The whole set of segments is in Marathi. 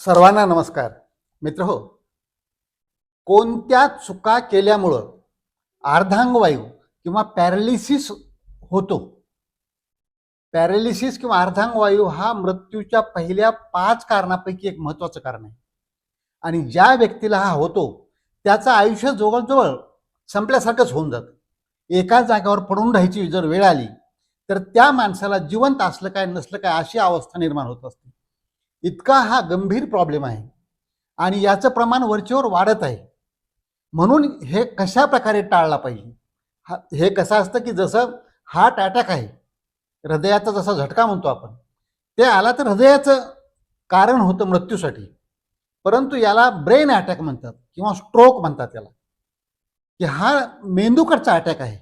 सर्वांना नमस्कार. मित्र हो कोणत्या चुका केल्यामुळं अर्धांगवायू किंवा पॅरालिसिस होतो? पॅरालिसिस किंवा अर्धांगवायू हा मृत्यूच्या पहिल्या पाच कारणापैकी एक महत्त्वाचं कारण आहे. आणि ज्या व्यक्तीला हा होतो त्याचं आयुष्य जवळजवळ संपल्यासारखंच होऊन जातं. एका जागेवर पडून राहायची जर वेळ आली तर त्या माणसाला जिवंत असलं काय नसलं काय अशी अवस्था निर्माण होत असते. इतका हा गंभीर प्रॉब्लेम आहे. आणि याचं प्रमाण वरचेवर वाढत आहे. म्हणून हे कशा प्रकारे टाळला पाहिजे? हा हे कसं असतं की जसं हार्ट अटॅक आहे हृदयाचा जसा झटका म्हणतो आपण ते आला तर हृदयाचं कारण होतं मृत्यूसाठी. परंतु याला ब्रेन अटॅक म्हणतात किंवा स्ट्रोक म्हणतात याला. की हा मेंदूकडचा अटॅक आहे.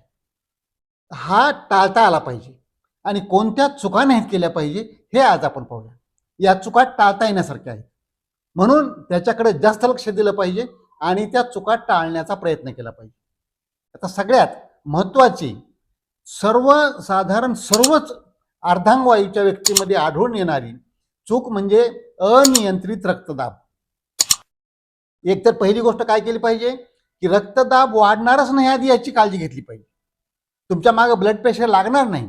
हा टाळता आला पाहिजे. आणि कोणत्या चुका नाहीत केल्या पाहिजे हे आज आपण पाहूया. या चुका टाळता येण्यासारख्या आहेत. म्हणून त्याच्याकडे जास्त लक्ष दिलं पाहिजे आणि त्या चुका टाळण्याचा प्रयत्न केला पाहिजे. आता सगळ्यात महत्त्वाची सर्वसाधारण सर्वच अर्धांगवायूच्या व्यक्तीमध्ये आढळून येणारी चूक म्हणजे अनियंत्रित रक्तदाब. एक तर पहिली गोष्ट काय केली पाहिजे? की रक्तदाब वाढणारच नाही आधी याची काळजी घेतली पाहिजे. तुमच्या मागं ब्लड प्रेशर लागणार नाही.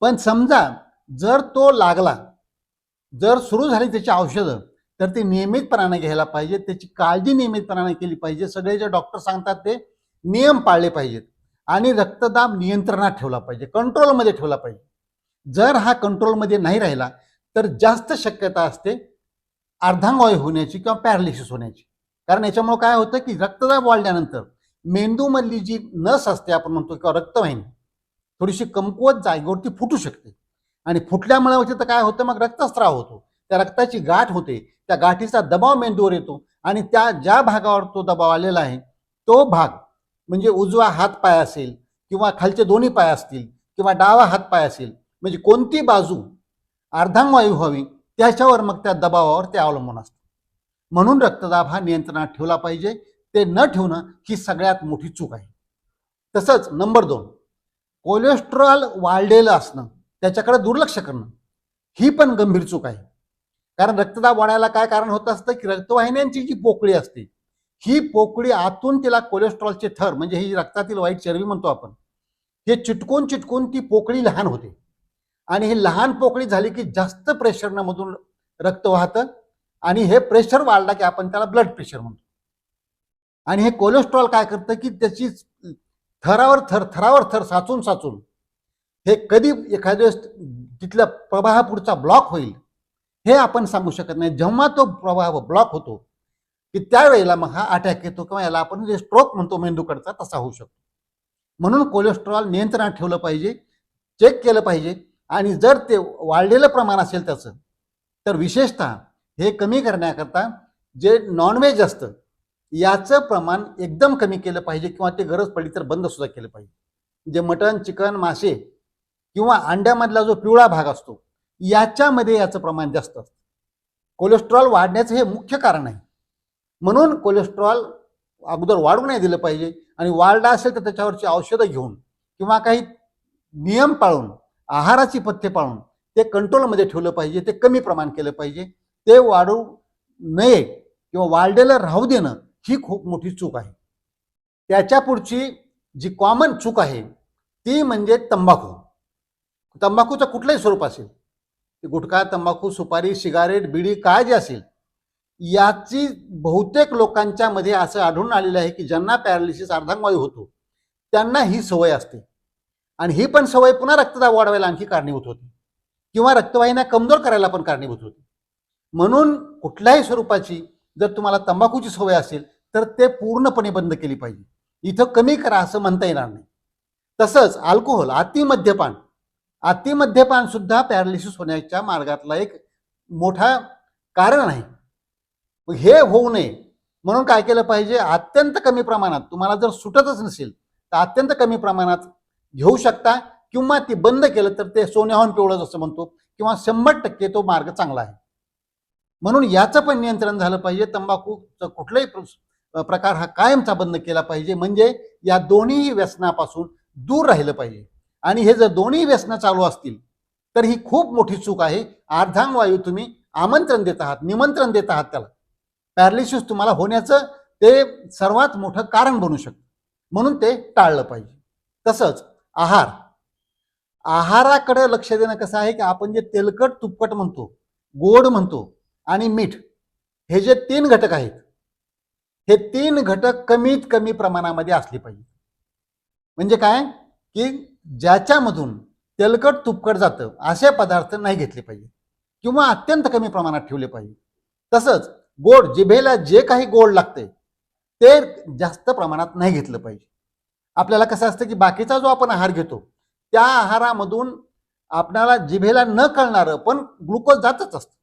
पण समजा जर तो लागला जर सुरू झाली त्याची औषधं तर ती नियमितपणाने घ्यायला पाहिजे. त्याची काळजी नियमितपणाने केली पाहिजे. सगळे जे डॉक्टर सांगतात ते नियम पाळले पाहिजेत. आणि रक्तदाब नियंत्रणात ठेवला पाहिजे. कंट्रोलमध्ये ठेवला पाहिजे. जर हा कंट्रोलमध्ये नाही राहिला तर जास्त शक्यता असते अर्धांगवायू होण्याची किंवा पॅरालिसिस होण्याची. कारण याच्यामुळे काय होतं की रक्तदाब वाढल्यानंतर मेंदूमधली जी नस असते आपण म्हणतो किंवा रक्तवाहिनी थोडीशी कमकुवत जागेवरती फुटू शकते. आणि फुटल्यामुळे होते तर काय होतं? मग रक्तस्राव होतो. त्या रक्ताची गाठ होते. त्या गाठीचा दबाव मेंदूवर येतो. आणि त्या ज्या भागावर तो दबाव आलेला आहे तो भाग म्हणजे उजवा हात पाय असेल किंवा खालचे दोन्ही पाय असतील किंवा डावा हात पाय असेल म्हणजे कोणती बाजू अर्धांगवायू व्हावी त्याच्यावर मग त्या दबावावर ते अवलंबून असतं. म्हणून रक्तदाब हा नियंत्रणात ठेवला पाहिजे. ते न ठेवणं ही सगळ्यात मोठी चूक आहे. तसंच नंबर दोन कोलेस्ट्रॉल वाढलेलं असणं. त्याच्याकडे दुर्लक्ष करणं. ही पण गंभीर चूक आहे. कारण रक्तदाब वाढायला काय कारण होत असतं की रक्तवाहिन्यांची जी पोकळी असते ही पोकळी आतून तिला कोलेस्ट्रॉलचे थर म्हणजे ही रक्तातील वाईट चरबी म्हणतो आपण हे चिटकून चिटकून ती पोकळी लहान होते. आणि ही लहान पोकळी झाली की जास्त प्रेशरनं मधून रक्त वाहतं आणि हे प्रेशर वाढला की आपण त्याला ब्लड प्रेशर म्हणतो. आणि हे कोलेस्ट्रॉल काय करतं की त्याची थरावर थर थरावर थर साचून साचून हे कधी एखाद्या वेळेस तिथला प्रवाह पुढचा ब्लॉक होईल हे आपण सांगू शकत नाही. जेव्हा तो प्रवाह ब्लॉक होतो की त्यावेळेला मग हा अटॅक येतो किंवा याला आपण जे स्ट्रोक म्हणतो मेंदूकडचा तसा होऊ शकतो. म्हणून कोलेस्ट्रॉल नियंत्रणात ठेवलं पाहिजे चेक केलं पाहिजे आणि जर ते वाढलेलं प्रमाण असेल त्याचं तर विशेषतः हे कमी करण्याकरता जे नॉनव्हेज असतं याचं प्रमाण एकदम कमी केलं पाहिजे किंवा ते गरज पडली तर बंद सुद्धा केलं पाहिजे. जे मटण चिकन मासे किंवा अंड्यामधला जो पिवळा भाग असतो याच्यामध्ये याचं प्रमाण जास्त असतं. कोलेस्ट्रॉल वाढण्याचं हे मुख्य कारण आहे. म्हणून कोलेस्ट्रॉल अगोदर वाढू नाही दिलं पाहिजे आणि वाढला असेल तर त्याच्यावरची औषधं घेऊन किंवा काही नियम पाळून आहाराची पथ्ये पाळून ते कंट्रोलमध्ये ठेवलं पाहिजे ते कमी प्रमाण केलं पाहिजे. ते वाढू नये किंवा वाढलेलं राहू देणं ही खूप मोठी चूक आहे. त्याच्या पुढची जी कॉमन चूक आहे ती म्हणजे तंबाखू. तंबाखूचं कुठलंही स्वरूप असेल. ते गुटखा तंबाखू सुपारी सिगारेट बिडी काय जे असेल याची बहुतेक लोकांच्या मध्ये असं आढळून आलेलं आहे की ज्यांना पॅरालिसिस अर्धांगवायू होतो त्यांना ही सवय असते. आणि ही पण सवय पुन्हा रक्तदाब वाढवायला आणखी कारणीभूत होती. किंवा रक्तवाहिन्या कमजोर करायला पण कारणीभूत होती. म्हणून कुठल्याही स्वरूपाची जर तुम्हाला तंबाखूची सवय असेल तर ते पूर्णपणे बंद केली पाहिजे. इथं कमी करा असं म्हणता येणार नाही. तसंच अल्कोहोल अतिमद्यपान अतिमद्यपान सुद्धा पॅरालिसिस होण्याच्या मार्गातला एक मोठा कारण आहे. हे होऊ नये. म्हणून काय केलं पाहिजे? अत्यंत कमी प्रमाणात तुम्हाला जर सुटतच नसेल तर अत्यंत कमी प्रमाणात घेऊ शकता किंवा ती बंद केलं तर ते सोन्याहून पिवळं जसं म्हणतो किंवा शंभर टक्के तो मार्ग चांगला आहे. म्हणून याचं पण नियंत्रण झालं पाहिजे. तंबाखूचा कुठलाही प्रकार हा कायमचा बंद केला पाहिजे. म्हणजे या दोन्ही व्यसनापासून दूर राहिलं पाहिजे. आणि हे जर दोन्ही व्यसनं चालू असतील तर ही खूप मोठी चूक आहे. अर्धांगवायू तुम्ही आमंत्रण देत आहात निमंत्रण देत आहात त्याला. पॅरालिसिस तुम्हाला होण्याचं ते सर्वात मोठं कारण बनू शकतं. म्हणून ते टाळलं पाहिजे. तसंच आहार. आहाराकडे लक्ष देणं कसं आहे की आपण जे तेलकट तुपकट म्हणतो गोड म्हणतो आणि मीठ हे जे तीन घटक आहेत हे तीन घटक कमीत कमी प्रमाणामध्ये असले पाहिजे. म्हणजे काय? की ज्याच्यामधून तेलकट तुपकट जातं असे पदार्थ नाही घेतले पाहिजे. किंवा अत्यंत कमी प्रमाणात ठेवले पाहिजे. तसंच गोड जिभेला जे काही गोड लागते ते जास्त प्रमाणात नाही घेतलं पाहिजे. आपल्याला कसं असतं की बाकीचा जो आपण आहार घेतो त्या आहारामधून आपल्याला जिभेला न कळणारं पण ग्लुकोज जातच असतं.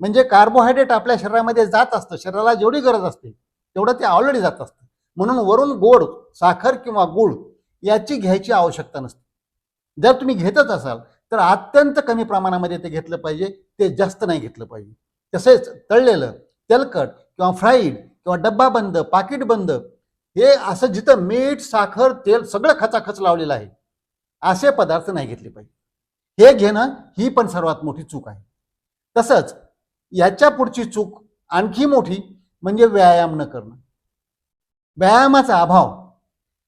म्हणजे कार्बोहायड्रेट आपल्या शरीरामध्ये जात असतं शरीराला जेवढी गरज असते तेवढं ते ऑलरेडी जात असतं. म्हणून वरून गोड साखर किंवा गुळ याची घ्यायची आवश्यकता नसते. जर तुम्ही घेतच असाल तर अत्यंत कमी प्रमाणामध्ये ते घेतलं पाहिजे ते जास्त नाही घेतलं पाहिजे. तसेच तळलेलं तेलकट किंवा फ्राईड किंवा डब्बा बंद पाकिट बंद हे असं जिथं मीठ साखर तेल सगळं खचाखच लावलेलं आहे असे पदार्थ नाही घेतले पाहिजे. हे घेणं ही पण सर्वात मोठी चूक आहे. तसंच याच्या पुढची चूक आणखी मोठी म्हणजे व्यायाम न करणं. व्यायामाचा अभाव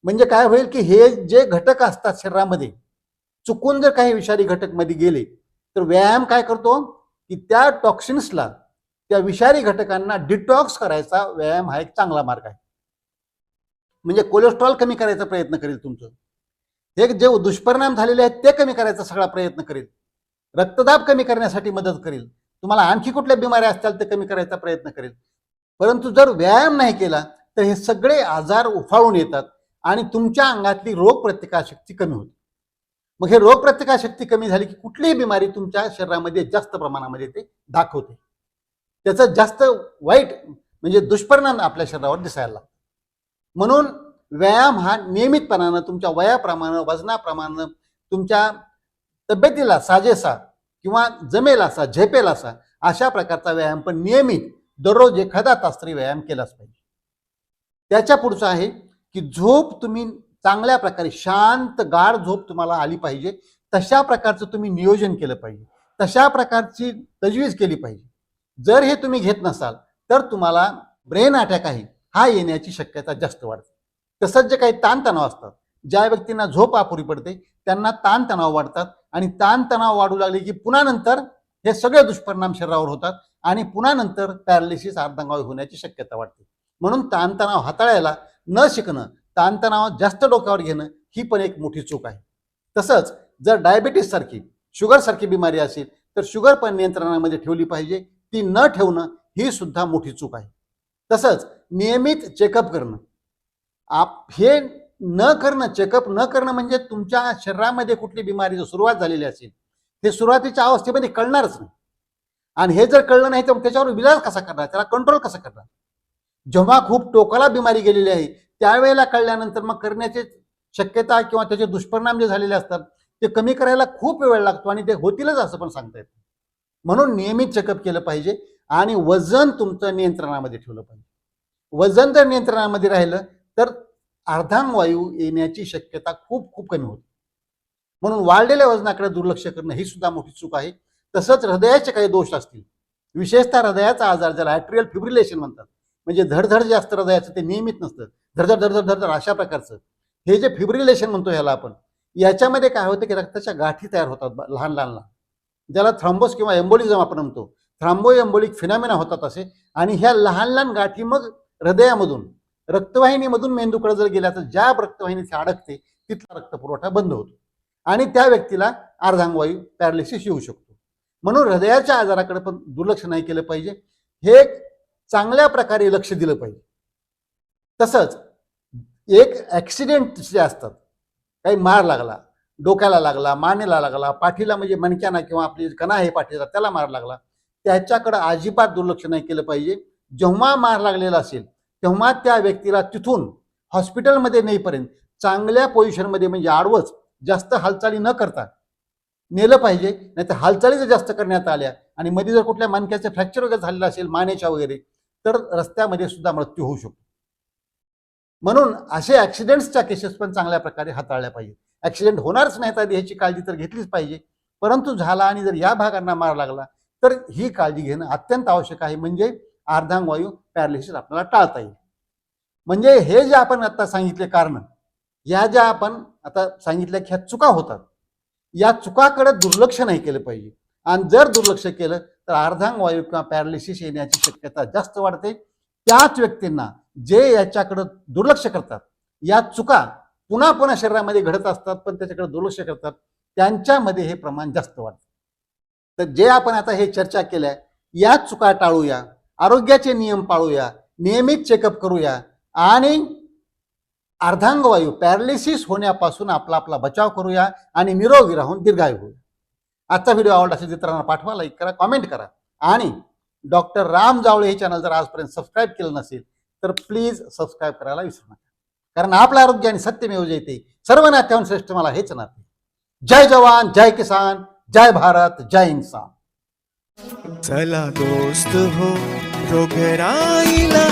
म्हणजे काय होईल की हे जे घटक असतात शरीरामध्ये चुकून जर काही विषारी घटकमध्ये गेले तर व्यायाम काय करतो? की त्या टॉक्सिन्सला त्या विषारी घटकांना डिटॉक्स करायचा व्यायाम हा एक चांगला मार्ग आहे. म्हणजे कोलेस्ट्रॉल कमी करायचा प्रयत्न करेल तुमचं. हे जे दुष्परिणाम झालेले आहेत ते कमी करायचा सगळा प्रयत्न करेल. रक्तदाब कमी करण्यासाठी मदत करेल. तुम्हाला आणखी कुठल्या बिमाऱ्या असतील ते कमी करायचा प्रयत्न करेल. परंतु जर व्यायाम नाही केला तर हे सगळे आजार उफाळून येतात. आणि तुमच्या अंगातली रोगप्रतिकारशक्ती कमी होते. मग हे रोगप्रतिकारशक्ती कमी झाली की कुठलीही बिमारी तुमच्या शरीरामध्ये जास्त प्रमाणामध्ये ते दाखवते. त्याचं जास्त वाईट म्हणजे दुष्परिणाम आपल्या शरीरावर दिसायला लागतो म्हणून व्यायाम हा नियमितपणानं तुमच्या वयाप्रमाणे वजनाप्रमाणे तुमच्या तब्येतीला साजेसा किंवा जमेल असा झेपेल असा अशा प्रकारचा व्यायाम पण नियमित दररोज एखादा तास तरी व्यायाम केलाच पाहिजे. त्याच्या पुढचं आहे की झोप तुम्ही चांगल्या प्रकारे शांत गाढ झोप तुम्हाला आली पाहिजे. तशा प्रकारचं तुम्ही नियोजन केलं पाहिजे. तशा प्रकारची तजवीज केली पाहिजे. जर हे तुम्ही घेत नसाल तर तुम्हाला ब्रेन अटॅक आहे हा येण्याची शक्यता जास्त वाढते. तसंच जे काही ताणतणाव असतात ज्या व्यक्तींना झोप अपुरी पडते त्यांना ताणतणाव वाढतात आणि ताणतणाव वाढू लागले की पुन्हा नंतर हे सगळे दुष्परिणाम शरीरावर होतात आणि पुन्हा नंतर पॅरालिसिस अर्धांगावर होण्याची शक्यता वाढते. म्हणून ताणतणाव हाताळायला न शिकणं ताणतणाव जास्त डोक्यावर घेणं ही पण एक मोठी चूक आहे. तसंच जर डायबिटीस सारखी शुगर सारखी बिमारी असेल तर शुगर पण नियंत्रणामध्ये ठेवली पाहिजे. ती न ठेवणं ही सुद्धा मोठी चूक आहे. तसंच नियमित चेकअप करणं. आप हे न करणं चेकअप न करणं म्हणजे तुमच्या शरीरामध्ये कुठली बिमारी जर सुरुवात झालेली असेल हे सुरुवातीच्या अवस्थेमध्ये कळणारच नाही. आणि हे जर कळलं नाही तर मग त्याच्यावर विलाज कसा करणार? त्याला कंट्रोल कसा करणार? जेव्हा खूप टोकाला बिमारी गेलेली आहे त्यावेळेला कळल्यानंतर मग करण्याची शक्यता किंवा त्याचे दुष्परिणाम जे झालेले असतात ते कमी करायला खूप वेळ लागतो आणि ते होतीलच असं पण सांगता येतं म्हणून नियमित चेकअप केलं पाहिजे आणि वजन तुमचं नियंत्रणामध्ये ठेवलं पाहिजे. वजन जर नियंत्रणामध्ये राहिलं तर अर्धांगवायू येण्याची शक्यता खूप खूप कमी होते. म्हणून वाढलेल्या वजनाकडे दुर्लक्ष करणं ही सुद्धा मोठी चूक आहे. तसंच हृदयाचे काही दोष असतील विशेषतः हृदयाचा आजार ज्याला ॲट्रियल फिब्रिलेशन म्हणतात म्हणजे धडधड जे असतं हृदयाचं ते नियमित नसतं. धडधड धडधड धडधड अशा प्रकारचं. हे जे फिब्रिलेशन म्हणतो ह्याला आपण याच्यामध्ये काय होतं की रक्ताच्या गाठी तयार होतात लहान लहान लहान. ज्याला थ्रॉम्बोस किंवा एम्बोलिझम आपण म्हणतो थ्रॉम्बो एम्बोलिक फिनामिना होतात असे आणि ह्या लहान लहान गाठी मग हृदयामधून रक्तवाहिनीमधून मेंदूकडे जर गेल्या तर ज्या रक्तवाहिनीत अडकते तिथला रक्तपुरवठा बंद होतो. आणि त्या व्यक्तीला अर्धांगवायू पॅरालिसिस येऊ शकतो. म्हणून हृदयाच्या आजाराकडे पण दुर्लक्ष नाही केलं पाहिजे. हे चांगल्या प्रकारे लक्ष दिलं पाहिजे. तसंच एक ॲक्सिडेंट जे असतात काही मार लागला डोक्याला लागला मानेला लागला पाठीला म्हणजे मणक्याना किंवा आपली कणा आहे पाठीचा त्याला मार लागला त्याच्याकडं अजिबात दुर्लक्ष नाही केलं पाहिजे. जेव्हा मार लागलेला असेल तेव्हा त्या व्यक्तीला तिथून हॉस्पिटलमध्ये नेईपर्यंत चांगल्या पोझिशनमध्ये म्हणजे आडवंच जास्त हालचाली न करता नेलं पाहिजे. नाहीतर हालचाली जर जास्त करण्यात आल्या आणि मध्ये जर कुठल्या मणक्याचं फ्रॅक्चर वगैरे झालेलं असेल मानेच्या वगैरे तर रस्त्यामध्ये सुद्धा मृत्यू होऊ शकतो. म्हणून असे ॲक्सिडेंट्सच्या केसेस पण चांगल्या प्रकारे हाताळल्या पाहिजे ॲक्सिडेंट होणारच नाहीत आधी ह्याची काळजी तर घेतलीच पाहिजे. परंतु झाला आणि जर या भागांना मार लागला तर ही काळजी घेणं अत्यंत आवश्यक आहे. म्हणजे अर्धांगवायू पॅरालिसिस आपल्याला टाळता येईल. म्हणजे हे जे आपण आता सांगितले कारण या ज्या आपण आता सांगितल्या की ह्या चुका होतात या चुकाकडे दुर्लक्ष नाही केलं पाहिजे. आणि जर दुर्लक्ष केलं तर अर्धांगवायू किंवा पॅरालिसिस येण्याची शक्यता जास्त वाढते. त्याच व्यक्तींना जे याच्याकडं दुर्लक्ष करतात या चुका पुन्हा पुन्हा शरीरामध्ये घडत असतात पण त्याच्याकडे दुर्लक्ष करतात त्यांच्यामध्ये हे प्रमाण जास्त वाढतं. तर जे आपण आता हे चर्चा केल्या या चुका टाळूया आरोग्याचे नियम पाळूया नियमित चेकअप करूया आणि अर्धांगवायू पॅरालिसिस होण्यापासून आपला आपला बचाव करूया आणि निरोगी राहून दीर्घायू होऊया. आजचा व्हिडिओ आवडला असेल मित्रांना पाठवा लाईक करा कॉमेंट करा. आणि डॉक्टर राम जावळे हे चॅनल जर आजपर्यंत सबस्क्राईब केलं नसेल तर प्लीज सबस्क्राईब करायला विसरू नका. कारण आपलं आरोग्य आणि सत्यमेव येते सर्व नात्याहून श्रेष्ठ मला हेच नाते. जय जवान जय किसान जय भारत जय इन्सान चला दोस्त हो रोगराईला